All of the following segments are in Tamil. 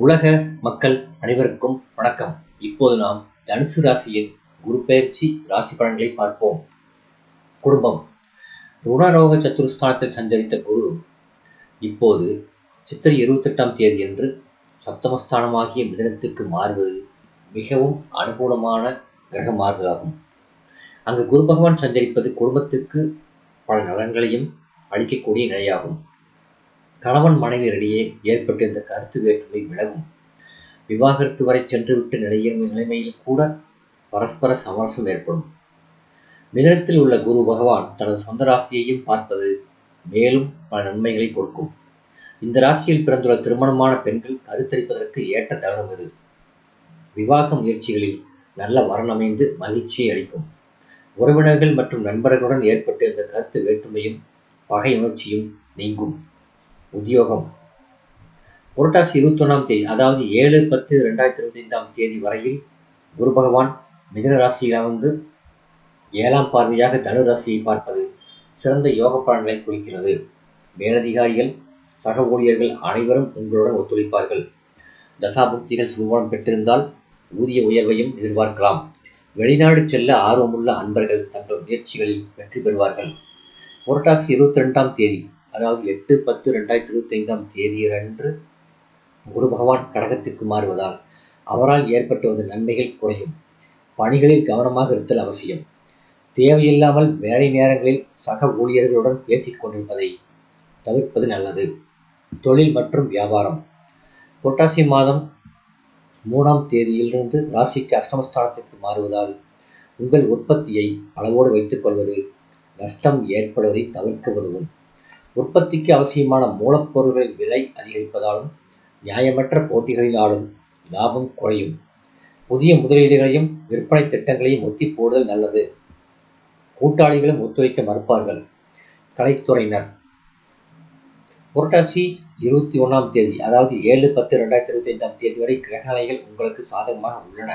உலக மக்கள் அனைவருக்கும் வணக்கம். இப்போது நாம் தனுசு ராசியின் குரு பயிற்சி ராசி பலன்களை பார்ப்போம். குடும்பம். ருணரோக சத்துருஸ்தானத்தில் சஞ்சரித்த குரு இப்போது சித்திரை இருபத்தெட்டாம் தேதி என்று சப்தமஸ்தானமாகிய மிதனத்துக்கு மாறுவது மிகவும் அனுகூலமான கிரக மாறுதலாகும். அங்கு குரு பகவான் சஞ்சரிப்பது குடும்பத்துக்கு பல நலன்களையும் அளிக்கக்கூடிய நிலையாகும். கணவன் மனைவியரிடையே ஏற்பட்டிருந்த கருத்து வேற்றுமை விலகும். விவாகரத்து வரை சென்றுவிட்டு நிலையில் நிலைமையில் கூட பரஸ்பர சமரசம் ஏற்படும். மிதனத்தில் உள்ள குரு பகவான் தனது சொந்த ராசியையும் பார்ப்பது மேலும் பல நன்மைகளை கொடுக்கும். இந்த ராசியில் பிறந்துள்ள திருமணமான பெண்கள் கருத்தரிப்பதற்கு ஏற்ற தருணம் இது. விவாக முயற்சிகளில் நல்ல வரன் அமைந்து மகிழ்ச்சியை அளிக்கும். உறவினர்கள் மற்றும் நண்பர்களுடன் ஏற்பட்ட இந்த கருத்து வேற்றுமையும் பகை உணர்ச்சியும் நீங்கும். உத்தியோகம். புரட்டாசி இருபத்தொன்னாம் தேதி அதாவது ஏழு பத்து ரெண்டாயிரத்தி இருபத்தி ஐந்தாம் தேதி வரையில் குரு பகவான் மிதன ராசியில் அமர்ந்து ஏழாம் பார்வையாக தனு ராசியை பார்ப்பது சிறந்த யோக பலன்களை குறிக்கிறது. மேலதிகாரிகள் சக ஊழியர்கள் அனைவரும் உங்களுடன் ஒத்துழைப்பார்கள். தசாபுக்திகள் சுபபலம் பெற்றிருந்தால் ஊதிய உயர்வையும் எதிர்பார்க்கலாம். வெளிநாடு செல்ல ஆர்வமுள்ள அன்பர்கள் தங்கள் முயற்சிகளில் வெற்றி பெறுவார்கள். புரட்டாசி இருபத்தி ரெண்டாம் தேதி அதாவது எட்டு பத்து ரெண்டாயிரத்தி இருபத்தி ஐந்தாம் தேதியன்று குரு பகவான் கடகத்திற்கு மாறுவதால் அவரால் ஏற்பட்டு வந்த நன்மைகள் குறையும். பணிகளில் கவனமாக இருத்தல் அவசியம். தேவையில்லாமல் வேலை நேரங்களில் சக ஊழியர்களுடன் பேசிக் கொண்டிருப்பதை தவிர்ப்பது நல்லது. தொழில் மற்றும் வியாபாரம். புரட்டாசி மாதம் மூணாம் தேதியிலிருந்து ராசிக்கு அஷ்டமஸ்தானத்திற்கு மாறுவதால் உங்கள் உற்பத்தியை அளவோடு வைத்துக் கொள்வது நஷ்டம் ஏற்படுவதை தவிர்க்க உதவும். உற்பத்திக்கு அவசியமான மூலப்பொருட்களின் விலை அதிகரிப்பதாலும் நியாயமற்ற போட்டிகளினாலும் லாபம் குறையும். புதிய முதலீடுகளையும் விற்பனை திட்டங்களையும் ஒத்தி போடுதல் நல்லது. கூட்டாளிகளும் ஒத்துழைக்க மறுப்பார்கள். கலைத்துறையினர். புரட்டாசி இருபத்தி ஒன்றாம் தேதி அதாவது ஏழு பத்து ரெண்டாயிரத்தி இருபத்தி ஐந்தாம் தேதி வரை கிரகநிலைகள் உங்களுக்கு சாதகமாக உள்ளன.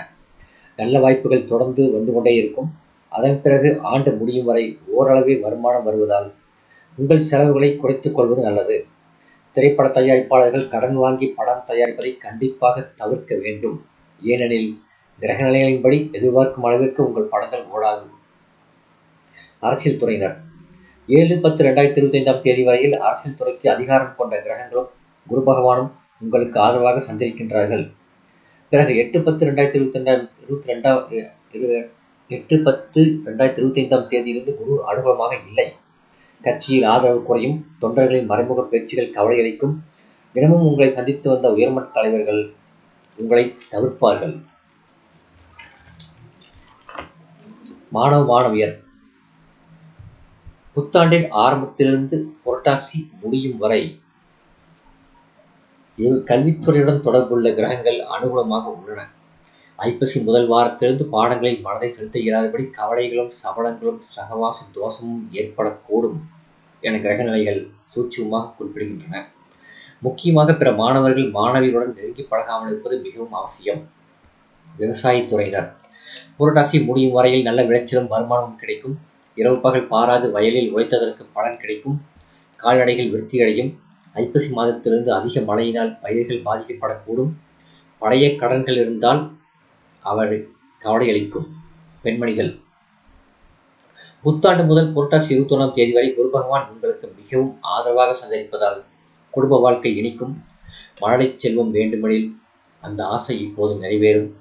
நல்ல வாய்ப்புகள் தொடர்ந்து வந்து கொண்டே இருக்கும். அதன் பிறகு ஆண்டு முடியும் வரை ஓரளவில் வருமானம் வருவதால் உங்கள் செலவுகளை குறைத்துக் கொள்வது நல்லது. திரைப்பட தயாரிப்பாளர்கள் கடன் வாங்கி படம் தயாரிப்பதை கண்டிப்பாக தவிர்க்க வேண்டும். ஏனெனில் கிரக நிலைகளின்படி எதிர்பார்க்கும் அளவிற்கு உங்கள் படங்கள் ஓடாது. அரசியல் துறையினர். ஏழு பத்து ரெண்டாயிரத்தி இருபத்தி ஐந்தாம் தேதி வரையில் அரசியல் துறைக்கு அதிகாரம் கொண்ட கிரகங்களும் குரு பகவானும் உங்களுக்கு ஆதரவாக சஞ்சரிக்கின்றார்கள். பிறகு எட்டு பத்து ரெண்டாயிரத்தி இருபத்தி ரெண்டாம் இருபத்தி ரெண்டாம் எட்டு பத்து ரெண்டாயிரத்தி இருபத்தி ஐந்தாம் தேதியிலிருந்து குரு அனுகூலமாக இல்லை. கட்சியில் ஆதரவு குறையும் தொண்டர்களின் மறைமுக பேச்சுகள் கவலையளிக்கும் தினமும் உங்களை சந்தித்து வந்த உயர்மட்ட தலைவர்கள் உங்களை தவிர்ப்பார்கள். மாணவ மாணவியர் புத்தாண்டின் ஆரம்பத்திலிருந்து புரட்டாசி முடியும் வரை கல்வித்துறையுடன் தொடர்புள்ள கிரகங்கள் அனுகூலமாக உள்ளன. ஐப்பசி முதல் வாரத்திலிருந்து பாடங்களில் மனதை செலுத்துகிறாதபடி கவலைகளும் சபலங்களும் சகவாச தோஷமும் ஏற்படக்கூடும். என கிரகநிலைகள் சூட்சமாக குறிப்பிடுகின்றன. முக்கியமாக பிற மாணவர்கள் மாணவிகளுடன் நெருங்கி பழகாமல் இருப்பது மிகவும் அவசியம். விவசாயத்துறையினர் புரட்டாசி முடியும் வரையில் நல்ல விளைச்சலும் வருமானமும் கிடைக்கும். இரவு பகல் பாராது வயலில் உழைத்ததற்கு பலன் கிடைக்கும். கால்நடைகள் விருத்தியடையும் ஐப்பசி மாதத்திலிருந்து அதிக மழையினால் பயிர்கள் பாதிக்கப்படக்கூடும். பழைய கடன்கள் இருந்தால் அவர் கவலையளிக்கும் பெண்மணிகள். புத்தாண்டு முதல் புரட்டாசி இருபத்தொன்னாம் தேதி வரை குரு பகவான் உங்களுக்கு மிகவும் ஆதரவாக சந்தரிப்பதால் குடும்ப வாழ்க்கை இனிக்கும். மழலை செல்வம் வேண்டுமெனில் அந்த ஆசை இப்போது நிறைவேறும்.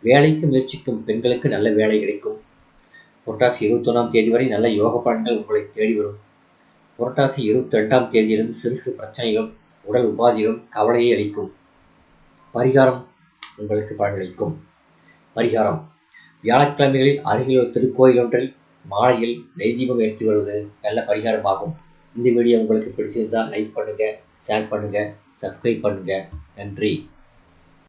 வேலைக்கு முயற்சிக்கும் பெண்களுக்கு நல்ல வேலை கிடைக்கும். புரட்டாசி இருபத்தொன்னாம் தேதி வரை நல்ல யோக பலன்கள் உங்களை தேடி வரும். புரட்டாசி இருபத்தி ரெண்டாம் தேதியிலிருந்து சிறு சிறு பிரச்சனைகளும் உடல் உபாதிகளும் கவலையை அளிக்கும். பரிகாரம் உங்களுக்கு பலனளிக்கும் பரிகாரம். வியாழக்கிழமைகளில் அருகில் திருக்கோயில் ஒன்றில் மாலையில் நெய் தீபம் ஏற்றி வருவது நல்ல பரிகாரமாகும். இந்த வீடியோ உங்களுக்கு பிடிச்சிருந்தால் லைக் பண்ணுங்கள் ஷேர் பண்ணுங்கள் சப்ஸ்கிரைப் பண்ணுங்கள் நன்றி.